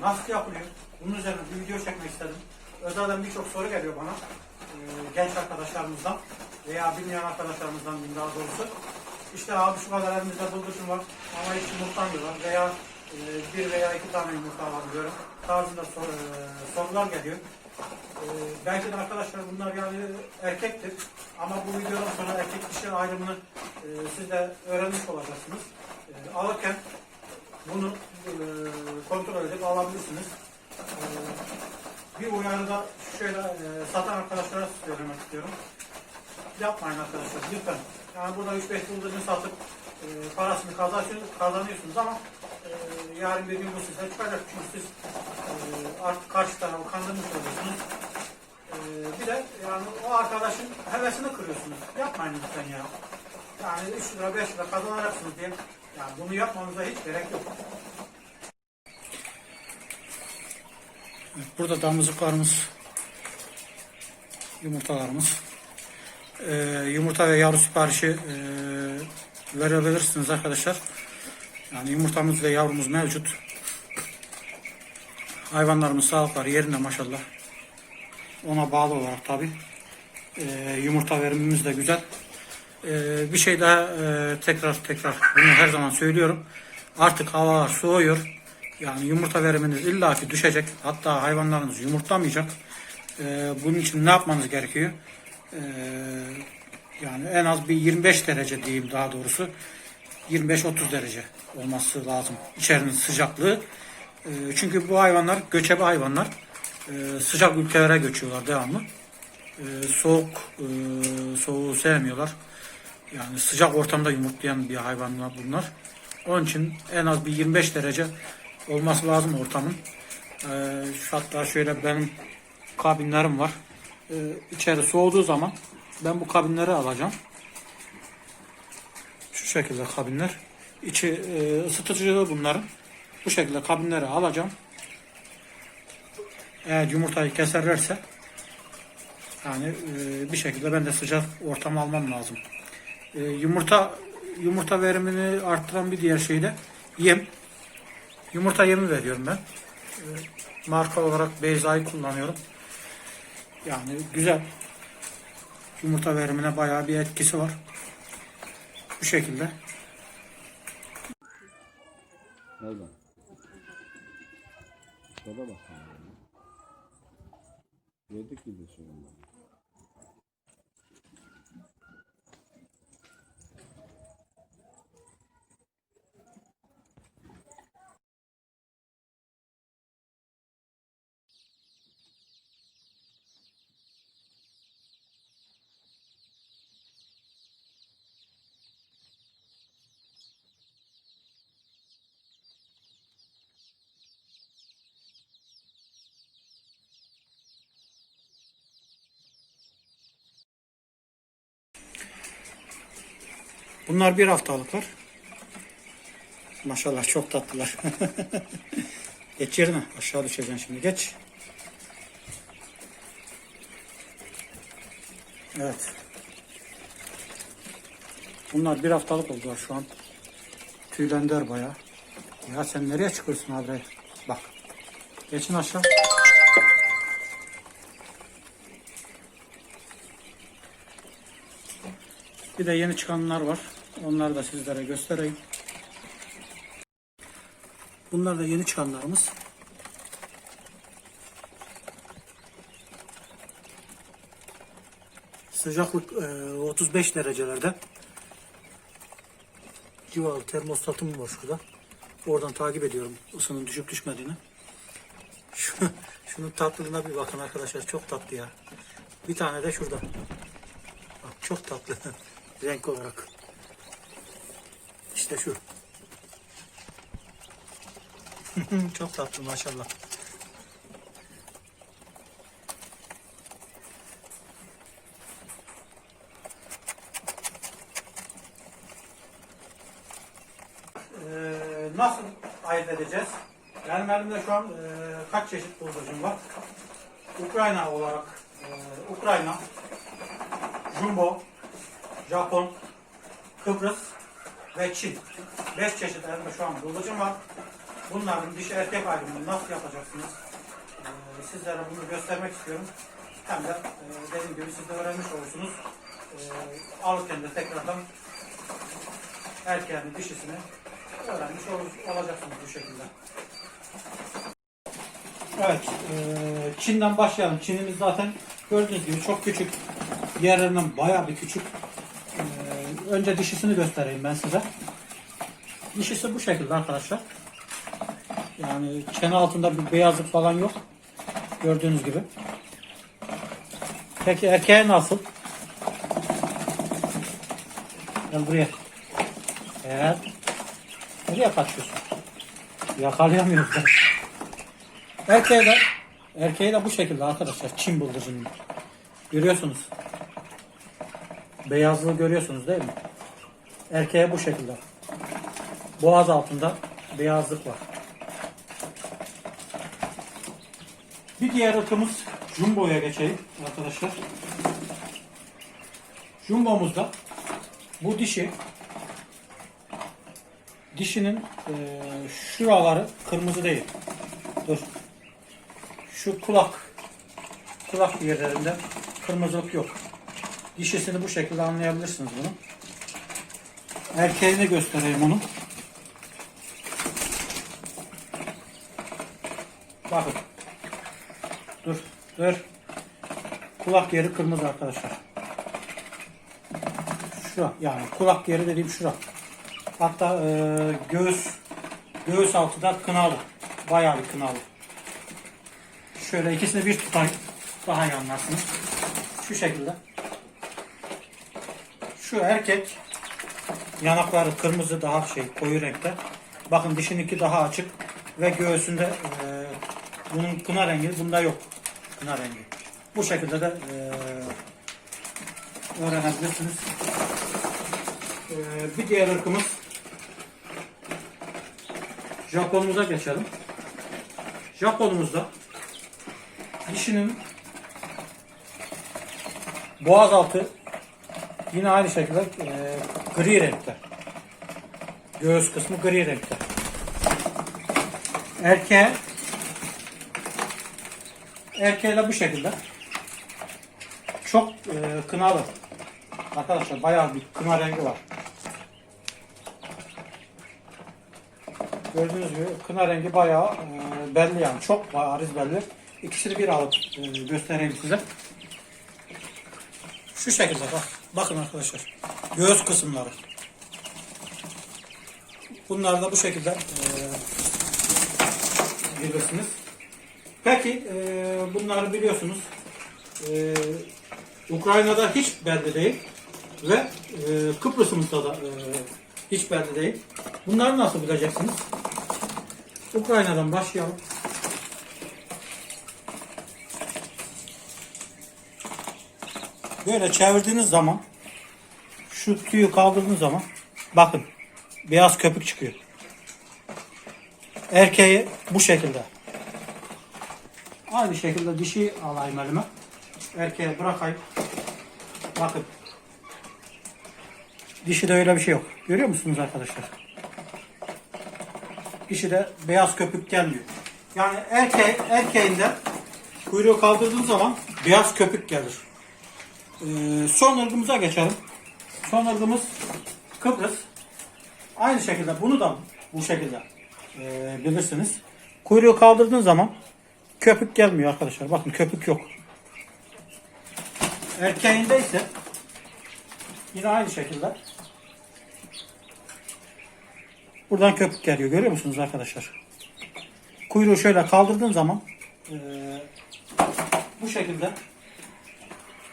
nasıl yapılıyor? Bunun üzerine bir video çekmek istedim. Özelden birçok soru geliyor bana. Ee, genç arkadaşlarımızdan veya bilmeyen arkadaşlarımızdan daha doğrusu. İşte abi şu kadar elimizde bıldırcın var ama hiç yumurtlamıyorlar veya e, bir veya iki tane yumurta alabiliyorum tarzında sor- e, sorular geliyor. Ee, belki de arkadaşlar bunlar yani erkektir ama bu videodan sonra erkek dişi ayrımını e, siz de öğrenmiş olacaksınız. E, alırken bunu e, kontrol edip alabilirsiniz. E, bir uyarıda şöyle e, satan arkadaşlara söylemek istiyorum. Yapmayın arkadaşlar lütfen. Yani burada 3-5 bıldırcın satıp e, parasını kazanıyorsunuz, kazanıyorsunuz ama e, yarın bir gün bu size çıkacak. Çünkü siz e, artık karşı tarafı kandırmış oluyorsunuz. E, bir de yani o arkadaşın hevesini kırıyorsunuz. Yapmayın lütfen ya. Yani 3 lira 5 lira kazanacaksınız diye. Yani bunu yapmanıza hiç gerek yok. Burada damızlıklarımız, yumurtalarımız. Ee, yumurta ve yavru siparişi e, verebilirsiniz arkadaşlar. Yani yumurtamız ve yavrumuz mevcut. Hayvanlarımız sağlıkları yerinde maşallah. Ona bağlı olarak tabi. yumurta verimimiz de güzel. Ee, bir şey daha e, tekrar tekrar bunu her zaman söylüyorum. Artık havalar soğuyor. Yani yumurta veriminiz illaki düşecek. Hatta hayvanlarınız yumurtlamayacak. Ee, bunun için ne yapmanız gerekiyor? Ee, yani en az bir 25 derece diyeyim daha doğrusu. 25-30 derece olması lazım. İçerinin sıcaklığı. Ee, çünkü bu hayvanlar göçebe hayvanlar. Ee, sıcak ülkelere göçüyorlar devamlı. Ee, soğuk e, soğuğu sevmiyorlar. Yani sıcak ortamda yumurtlayan bir hayvanlar bunlar. Onun için en az bir 25 derece olması lazım ortamın. Ee, hatta şöyle benim kabinlerim var. Ee, içeri soğuduğu zaman ben bu kabinleri alacağım. Şu şekilde kabinler. İçi e, ısıtıcı bunların. Bu şekilde kabinleri alacağım. Eğer yumurtayı keserlerse yani e, bir şekilde ben de sıcak ortam almam lazım. E, yumurta yumurta verimini arttıran bir diğer şey de yem. Yumurta yemi veriyorum ben. E, marka olarak Beyza'yı kullanıyorum. Yani güzel. Yumurta verimine bayağı bir etkisi var. Bu şekilde. Nereden? Şurada bak. Yedik gibi sorunlar. Bunlar bir haftalıklar. Maşallah çok tatlılar. Geç yerine. Aşağı düşeceksin şimdi. Geç. Evet. Bunlar bir haftalık oldular şu an. Tüylendiler bayağı. Ya sen nereye çıkıyorsun abi? Bak. Geçin aşağı. Bir de yeni çıkanlar var. Onları da sizlere göstereyim. Bunlar da yeni çıkanlarımız. Sıcaklık e, 35 derecelerde. Civarı termostatım var şurada. Oradan takip ediyorum ısının düşüp düşmediğini. Şu, şunun tatlılığına bir bakın arkadaşlar. Çok tatlı ya. Bir tane de şurada. Bak çok tatlı renk olarak. İşte şu. çok tatlı maşallah. Ee, nasıl ayırt edeceğiz? Benim elimde şu an e, kaç çeşit bıldırcın var? Ukrayna olarak e, Ukrayna, Jumbo, Japon, Kıbrıs ve Çin. 5 çeşit elimde şu an bıldırcın var. bunların dişi erkek ayrımını nasıl yapacaksınız? Ee, sizlere bunu göstermek istiyorum. Hem de e, dediğim gibi siz de öğrenmiş olursunuz. Ee, alırken de tekrardan erkeğini dişisini öğrenmiş olur, olacaksınız bu şekilde. Evet, e, Çin'den başlayalım. Çin'imiz zaten gördüğünüz gibi çok küçük. Diğerlerinden bayağı bir küçük. Önce dişisini göstereyim ben size. Dişisi bu şekilde arkadaşlar. Yani çene altında bir beyazlık falan yok. Gördüğünüz gibi. Peki erkeğe nasıl? Gel buraya. Evet. Nereye kaçıyorsun? Yakalayamıyoruz. Erkeğe de, erkeğe de bu şekilde arkadaşlar. Çin bıldırcının. Görüyorsunuz. Beyazlığı görüyorsunuz değil mi? Erkeğe bu şekilde. Boğaz altında beyazlık var. Bir diğer ırkımız Jumbo'ya geçelim arkadaşlar. Jumbo'muzda bu dişi dişinin eee, şuraları kırmızı değil. Dur. Şu kulak kulak yerlerinde kırmızılık yok. Dişisini bu şekilde anlayabilirsiniz bunu. Erkeğini göstereyim onu. Bakın. Dur, dur. Kulak yeri kırmızı arkadaşlar. Şura yani kulak yeri dediğim şura. Hatta e, göğüs göğüs altı da kınalı. Bayağı bir kınalı. Şöyle ikisini bir tutayım. Daha iyi anlarsınız. Şu şekilde. Şu erkek yanakları kırmızı daha şey koyu renkte. Bakın dişininki daha açık ve göğsünde e, bunun kına rengi bunda yok. Kına rengi. Bu şekilde de e, öğrenebilirsiniz. E, bir diğer ırkımız Japonumuza geçelim. Japonumuzda dişinin boğaz altı yine aynı şekilde e, gri renkte. Göğüs kısmı gri renkte. Erkeğe erkeğe bu şekilde. Çok e, kınalı. Arkadaşlar bayağı bir kına rengi var. Gördüğünüz gibi kına rengi bayağı e, belli yani. Çok bariz belli. İkisini bir alıp e, göstereyim size. Şu şekilde bak. Bakın arkadaşlar. Göğüs kısımları. Bunlar da bu şekilde e, bilirsiniz. Peki e, bunları biliyorsunuz. E, Ukrayna'da hiç belli değil. Ve e, Kıbrıs'ımızda da e, hiç belli değil. Bunları nasıl bileceksiniz? Ukrayna'dan başlayalım. Böyle çevirdiğiniz zaman şu tüyü kaldırdığınız zaman bakın beyaz köpük çıkıyor. Erkeği bu şekilde. Aynı şekilde dişi alayım elime. Erkeğe bırakayım. Bakın. Dişide öyle bir şey yok. Görüyor musunuz arkadaşlar? Dişide beyaz köpük gelmiyor. Yani erkeği, erkeğinde kuyruğu kaldırdığın zaman beyaz köpük gelir. Ee, son ırgımıza geçelim. Son ırgımız Kıbrıs. Aynı şekilde bunu da bu şekilde e, bilirsiniz. Kuyruğu kaldırdığın zaman köpük gelmiyor arkadaşlar. Bakın köpük yok. Erkeğinde ise yine aynı şekilde buradan köpük geliyor. Görüyor musunuz arkadaşlar? Kuyruğu şöyle kaldırdığın zaman e, bu şekilde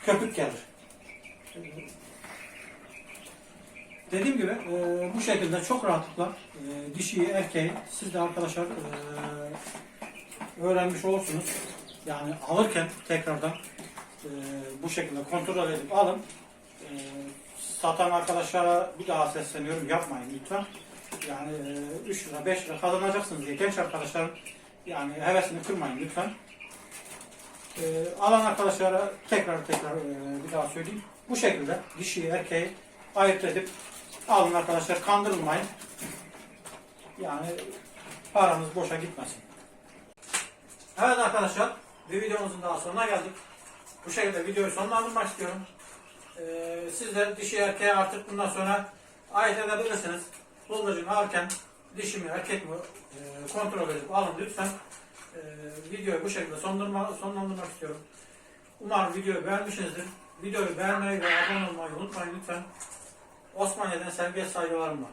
köpük gelir. Dediğim gibi e, bu şekilde çok rahatlıkla e, dişiyi erkeği siz de arkadaşlar e, öğrenmiş olursunuz. Yani alırken tekrardan e, bu şekilde kontrol edip alın. Satan arkadaşlara bir daha sesleniyorum yapmayın lütfen. Yani e, 3 lira 5 lira kazanacaksınız diye genç arkadaşlar yani hevesini kırmayın lütfen. E, alan arkadaşlara tekrar tekrar e, bir daha söyleyeyim. Bu şekilde dişiyi erkeği ayırt edip alın arkadaşlar kandırılmayın. Yani paramız boşa gitmesin. Evet arkadaşlar, bir videomuzun daha sonuna geldik. Bu şekilde videoyu sonlandırmak istiyorum. Ee, sizler dişi erkeğe artık bundan sonra ayırt edebilirsiniz. Bıldırcın alırken dişi mi erkek mi e, kontrol edip alın lütfen. Ee, videoyu bu şekilde sonlandırma, sonlandırmak istiyorum. Umarım videoyu beğenmişsinizdir. Videoyu beğenmeyi ve abone olmayı unutmayın lütfen. Osmaniye'den sevgiye saygılarım var.